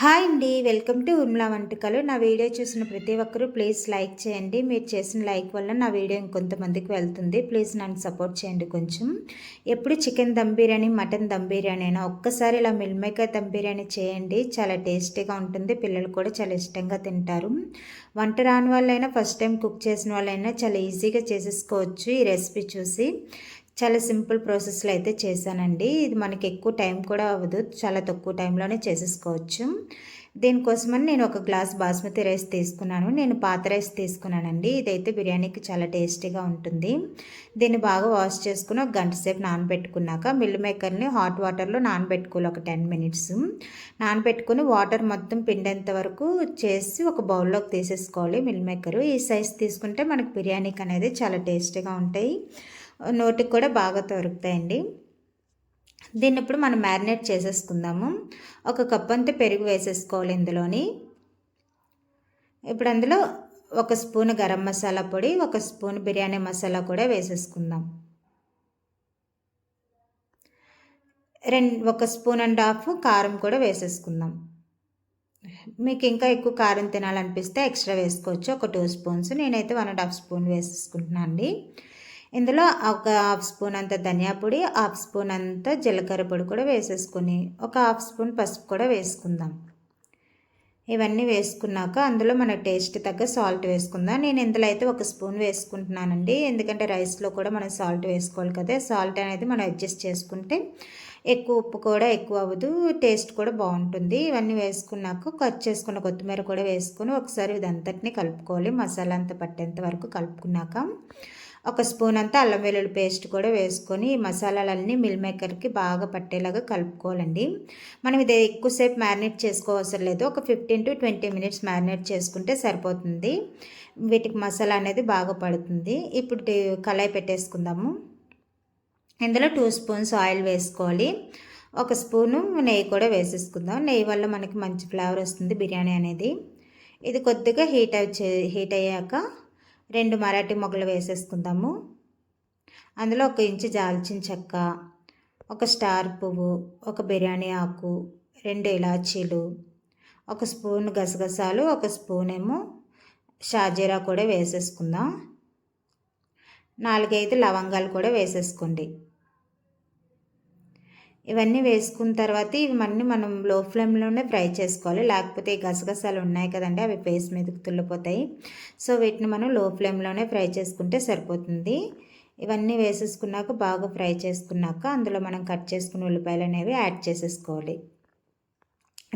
Hi అండి welcome to Urmila వంటకాలు. నా వీడియో చూసిన ప్రతి ఒక్కరూ ప్లీజ్ లైక్ చేయండి. మీరు చేసిన లైక్ వల్ల నా వీడియో ఇంకొంతమందికి వెళ్తుంది. ప్లీజ్ నన్ను సపోర్ట్ చేయండి కొంచెం. ఎప్పుడు చికెన్ దమ్ బిర్యానీ మటన్ దమ్ బిర్యానీ అయినా ఒక్కసారి ఇలా మిల్మేకర్ దమ్ బిర్యానీ చేయండి. చాలా టేస్టీగా ఉంటుంది. పిల్లలు కూడా చాలా ఇష్టంగా తింటారు. వంట రాని వాళ్ళైనా ఫస్ట్ టైం కుక్ చేసిన వాళ్ళైనా చాలా ఈజీగా చేసేసుకోవచ్చు ఈ రెసిపీ చూసి. చాలా సింపుల్ ప్రాసెస్లో అయితే చేశానండి. ఇది మనకి ఎక్కువ టైం కూడా అవ్వదు. చాలా తక్కువ టైంలోనే చేసేసుకోవచ్చు. దీనికోసమని నేను ఒక గ్లాస్ బాస్మతి రైస్ తీసుకున్నాను. నేను పాత రైస్ తీసుకున్నానండి. ఇదైతే బిర్యానీకి చాలా టేస్టీగా ఉంటుంది. దీన్ని బాగా వాష్ చేసుకుని ఒక గంట సేపు నానబెట్టుకున్నాక మిల్ మేకర్ని హాట్ వాటర్లో నానబెట్టుకోవాలి. ఒక టెన్ మినిట్స్. నానబెట్టుకుని వాటర్ మొత్తం పిండేంత వరకు చేసి ఒక బౌల్లోకి తీసేసుకోవాలి మిల్ మేకరు. ఈ సైజ్ తీసుకుంటే మనకి బిర్యానీకి అనేది చాలా టేస్టీగా ఉంటాయి. నోటికి కూడా బాగా దొరుకుతాయండి దీన్ని ఇప్పుడు మనం మ్యారినేట్ చేసేసుకుందాము. ఒక కప్ అంతా పెరుగు వేసేసుకోవాలి ఇందులోని. ఇప్పుడు అందులో ఒక స్పూన్ గరం మసాలా పొడి ఒక స్పూన్ బిర్యానీ మసాలా కూడా వేసేసుకుందాం. రెండు ఒక స్పూన్ అండ్ హాఫ్ కారం కూడా వేసేసుకుందాం. మీకు ఇంకా ఎక్కువ కారం తినాలనిపిస్తే ఎక్స్ట్రా వేసుకోవచ్చు. ఒక టూ స్పూన్స్ నేనైతే వన్ అండ్ హాఫ్ స్పూన్ వేసేసుకుంటున్నాను అండి ఇందులో ఒక హాఫ్ స్పూన్ అంత ధనియా పొడి హాఫ్ స్పూన్ అంత జీలకర్ర పొడి కూడా వేసేసుకొని ఒక హాఫ్ స్పూన్ పసుపు కూడా వేసుకుందాం. ఇవన్నీ వేసుకున్నాక అందులో మన టేస్ట్ తగ్గ సాల్ట్ వేసుకుందాం. నేను ఇందులో అయితే ఒక స్పూన్ వేసుకుంటున్నానండి. ఎందుకంటే రైస్లో కూడా మనం సాల్ట్ వేసుకోవాలి కదా. సాల్ట్ అనేది మనం అడ్జస్ట్ చేసుకుంటే ఎక్కువ ఉప్పు కూడా ఎక్కువ అవ్వదు. టేస్ట్ కూడా బాగుంటుంది. ఇవన్నీ వేసుకున్నాక కట్ చేసుకున్న కొత్తిమీర కూడా వేసుకొని ఒకసారి ఇదంతటిని కలుపుకోవాలి. మసాలా అంతా పట్టేంత వరకు కలుపుకున్నాక ఒక స్పూన్ అంతా అల్లం వెల్లుల్లి పేస్ట్ కూడా వేసుకొని ఈ మసాలాలన్నీ మిల్ మేకర్కి బాగా పట్టేలాగా కలుపుకోవాలండి. మనం ఇది ఎక్కువసేపు మ్యారినేట్ చేసుకోవసరం లేదు. ఒక fifteen to twenty minutes marinate చేసుకుంటే సరిపోతుంది. వీటికి మసాలా అనేది బాగా పడుతుంది. ఇప్పుడు కళాయి పెట్టేసుకుందాము. ఇందులో టూ స్పూన్స్ ఆయిల్ వేసుకోవాలి. ఒక స్పూను నెయ్యి కూడా వేసేసుకుందాం. నెయ్యి వల్ల మనకి మంచి ఫ్లేవర్ వస్తుంది బిర్యానీ అనేది. ఇది కొద్దిగా హీట్ అయి హీట్ అయ్యాక రెండు మరాఠీ మొగ్గలు వేసేసుకుందాము. అందులో ఒక ఇంచు దాల్చిన చెక్క ఒక స్టార్ పువ్వు ఒక బిర్యానీ ఆకు రెండు ఇలాచీలు ఒక స్పూన్ గసగసాలు ఒక స్పూన్ ఏమో షాజీరా కూడా వేసేసుకుందాం. నాలుగైదు లవంగాలు కూడా వేసేసుకోండి. ఇవన్నీ వేసుకున్న తర్వాత ఇవన్నీ మనం లో ఫ్లేమ్లోనే ఫ్రై చేసుకోవాలి. లేకపోతే ఈ గసగసాలు ఉన్నాయి కదండి అవి ఫేస్ మీదకి తుల్లిపోతాయి సో వీటిని మనం లో ఫ్లేమ్లోనే ఫ్రై చేసుకుంటే సరిపోతుంది. ఇవన్నీ వేసేసుకున్నాక బాగా ఫ్రై చేసుకున్నాక అందులో మనం కట్ చేసుకున్న ఉల్లిపాయలు అనేవి యాడ్ చేసేసుకోవాలి.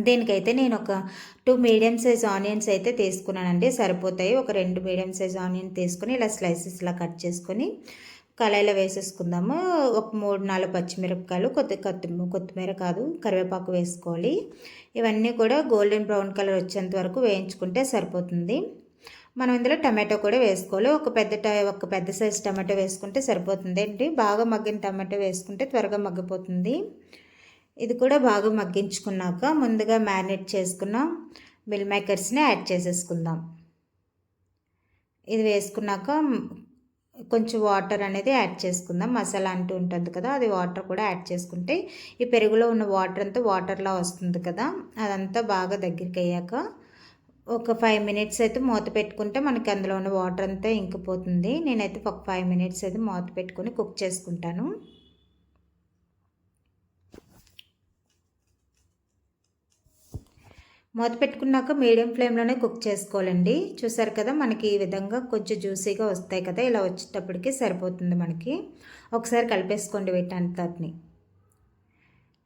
దీనికైతే నేను ఒక టూ మీడియం సైజ్ ఆనియన్స్ అయితే తీసుకున్నానండి. సరిపోతాయి. ఒక రెండు మీడియం సైజ్ ఆనియన్ తీసుకొని ఇలా స్లైసెస్లా కట్ చేసుకొని కళాయిలో వేసేసుకుందాము. ఒక మూడు నాలుగు పచ్చిమిరపకాయలు కొద్ది కొత్తిమీర కొత్తిమీర కాదు కరివేపాకు వేసుకోవాలి. ఇవన్నీ కూడా గోల్డెన్ బ్రౌన్ కలర్ వచ్చేంత వరకు వేయించుకుంటే సరిపోతుంది. మనం ఇందులో టమాటో కూడా వేసుకోవాలి. ఒక పెద్ద ఒక పెద్ద సైజు టమాటో వేసుకుంటే సరిపోతుంది. ఏంటి? బాగా మగ్గిన టమాటో వేసుకుంటే త్వరగా మగ్గిపోతుంది. ఇది కూడా బాగా మగ్గించుకున్నాక ముందుగా మ్యారినేట్ చేసుకున్న మిల్ మేకర్స్ని యాడ్ చేసేసుకుందాం. ఇది వేసుకున్నాక కొంచెం వాటర్ అనేది యాడ్ చేసుకుందాం. మసాలా అంటూ ఉంటుంది కదా అది వాటర్ కూడా యాడ్ చేసుకుంటే ఈ పెరుగులో ఉన్న వాటర్ అంతా వాటర్లా వస్తుంది కదా అదంతా బాగా దగ్గరికి అయ్యాక ఒక ఫైవ్ మినిట్స్ అయితే మూత పెట్టుకుంటే మనకి అందులో ఉన్న వాటర్ అంతా ఇంకిపోతుంది. నేనైతే ఒక ఫైవ్ మినిట్స్ అయితే మూత పెట్టుకొని కుక్ చేసుకుంటాను. మూత పెట్టుకున్నాక మీడియం ఫ్లేమ్లోనే కుక్ చేసుకోవాలండి. చూసారు కదా మనకి ఈ విధంగా కొంచెం జ్యూసీగా వస్తాయి కదా ఇలా వచ్చేటప్పటికి సరిపోతుంది మనకి. ఒకసారి కలిపేసుకోండి వీటంతటిని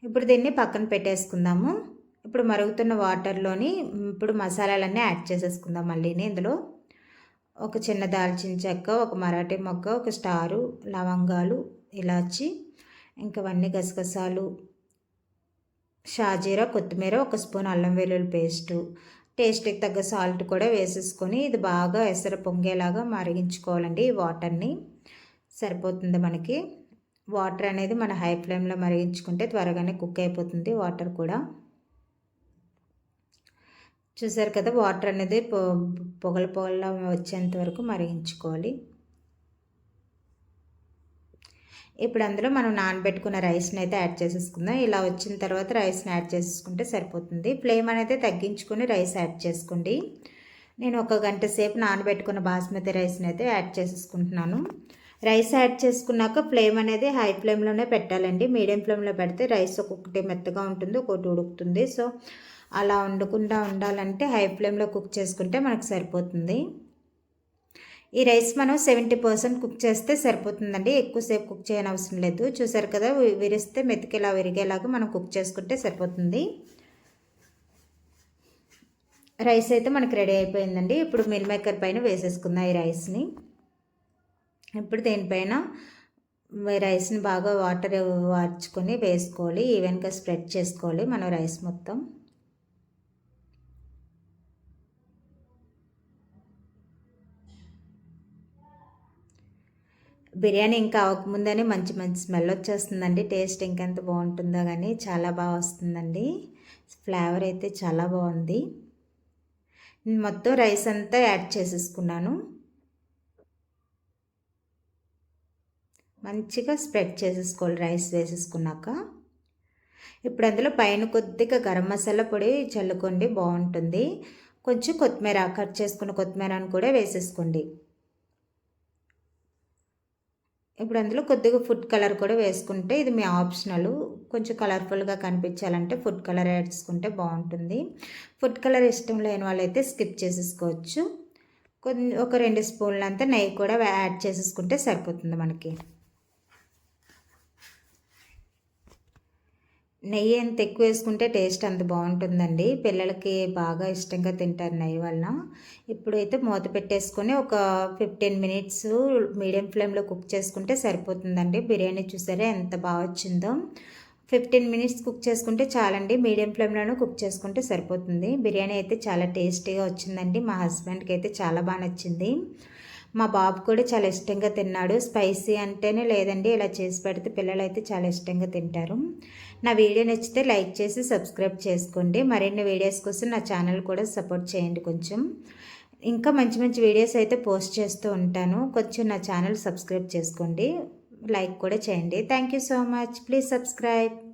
ఇప్పుడు దీన్ని పక్కన పెట్టేసుకుందాము. ఇప్పుడు మరుగుతున్న వాటర్లోని ఇప్పుడు మసాలాలన్నీ యాడ్ చేసేసుకుందాం మళ్ళీ ఇందులో. ఒక చిన్న దాల్చిన చెక్క ఒక మరాఠీ మొగ్గ ఒక స్టారు లవంగాలు ఇలాచి ఇంకా ఇంకవన్నీ గసగసాలు షాజీరా కొత్తిమీర ఒక స్పూన్ అల్లం వెల్లుల్లి పేస్టు. టేస్ట్కి తగ్గ సాల్ట్ కూడా వేసేసుకొని ఇది బాగా ఎసర పొంగేలాగా మరిగించుకోవాలండి ఈ వాటర్ని. సరిపోతుంది మనకి? వాటర్ అనేది మన హై ఫ్లేమ్లో మరిగించుకుంటే త్వరగానే కుక్ అయిపోతుంది వాటర్ కూడా. చూసారు కదా వాటర్ అనేది పొగల పొగల వచ్చేంత వరకు మరిగించుకోవాలి. ఇప్పుడు అందులో మనం నానబెట్టుకున్న రైస్ని అయితే యాడ్ చేసేసుకుందాం. ఇలా వచ్చిన తర్వాత రైస్ని యాడ్ చేసేసుకుంటే సరిపోతుంది. ఫ్లేమ్ అనేది తగ్గించుకొని రైస్ యాడ్ చేసుకోండి. నేను ఒక గంట సేపు నానబెట్టుకున్న బాస్మతి రైస్ని అయితే యాడ్ చేసేసుకుంటున్నాను. రైస్ యాడ్ చేసుకున్నాక ఫ్లేమ్ అనేది హై ఫ్లేమ్లోనే పెట్టాలండి. మీడియం ఫ్లేమ్లో పెడితే రైస్ ఒక్కొక్కటి మెత్తగా ఉంటుంది ఒక్కొక్కటి ఉడుకుతుంది. సో అలా వండకుండా ఉండాలంటే హై ఫ్లేమ్లో కుక్ చేసుకుంటే మనకు సరిపోతుంది. ఈ రైస్ మనం సెవెంటీ పర్సెంట్ కుక్ చేస్తే సరిపోతుందండి. ఎక్కువసేపు కుక్ చేయని అవసరం లేదు. చూసారు కదా విరిస్తే మెతికేలా విరిగేలాగా మనం కుక్ చేసుకుంటే సరిపోతుంది. రైస్ అయితే మనకి రెడీ అయిపోయిందండి. ఇప్పుడు మిల్ మేకర్ పైన వేసేసుకుందాం ఈ రైస్ని. ఇప్పుడు దీనిపైన రైస్ని బాగా వాటర్ వార్చుకొని వేసుకోవాలి. ఈవెన్గా స్ప్రెడ్ చేసుకోవాలి మనం రైస్ మొత్తం. బిర్యానీ ఇంకా అవ్వకముందని మంచి మంచి స్మెల్ వచ్చేస్తుందండి. టేస్ట్ ఇంకెంత బాగుంటుందో కానీ చాలా బాగా వస్తుందండి. ఫ్లేవర్ అయితే చాలా బాగుంది. మొత్తం రైస్ అంతా యాడ్ చేసేసుకున్నాను. మంచిగా స్ప్రెడ్ చేసేసుకోవాలి రైస్ వేసేసుకున్నాక. ఇప్పుడు అందులో పైన కొద్దిగా గరం మసాలా పొడి చల్లుకోండి బాగుంటుంది. కొంచెం కొత్తిమీర కట్ చేసుకున్న కొత్తిమీరను కూడా వేసేసుకోండి. ఇప్పుడు అందులో కొద్దిగా ఫుడ్ కలర్ కూడా వేసుకుంటే ఇది మీ ఆప్షనల్. కొంచెం కలర్ఫుల్గా కనిపించాలంటే ఫుడ్ కలర్ వేసుకుంటే బాగుంటుంది. ఫుడ్ కలర్ ఇష్టం లేని వాళ్ళైతే స్కిప్ చేసేసుకోవచ్చు. కొన్ని ఒక రెండు స్పూన్లంతా నెయ్యి కూడా యాడ్ చేసేసుకుంటే సరిపోతుంది మనకి. నెయ్యి ఎంత ఎక్కువ వేసుకుంటే టేస్ట్ అంత బాగుంటుందండి. పిల్లలకి బాగా ఇష్టంగా తింటారు నెయ్యి వలన. ఇప్పుడైతే మూత పెట్టేసుకొని ఒక ఫిఫ్టీన్ మినిట్స్ మీడియం ఫ్లేమ్లో కుక్ చేసుకుంటే సరిపోతుందండి. బిర్యానీ చూసారా ఎంత బాగా వచ్చిందో. ఫిఫ్టీన్ మినిట్స్ కుక్ చేసుకుంటే చాలండి. మీడియం ఫ్లేమ్లోనే కుక్ చేసుకుంటే సరిపోతుంది. బిర్యానీ అయితే చాలా టేస్టీగా వచ్చిందండి. మా హస్బెండ్కి అయితే చాలా బాగా నచ్చింది. మా బాబు కూడా చాలా ఇష్టంగా తిన్నాడు. స్పైసీ అంటేనే లేదండి. ఇలా చేసి పెడితే పిల్లలు అయితే చాలా ఇష్టంగా తింటారు. నా వీడియో నచ్చితే లైక్ చేసి సబ్స్క్రైబ్ చేసుకోండి. మరిన్ని వీడియోస్ కోసం నా ఛానల్ కూడా సపోర్ట్ చేయండి కొంచెం. ఇంకా మంచి మంచి వీడియోస్ అయితే పోస్ట్ చేస్తూ ఉంటాను. కొంచెం నా ఛానల్ సబ్స్క్రైబ్ చేసుకోండి. లైక్ కూడా చేయండి. Thank you so much. Please subscribe.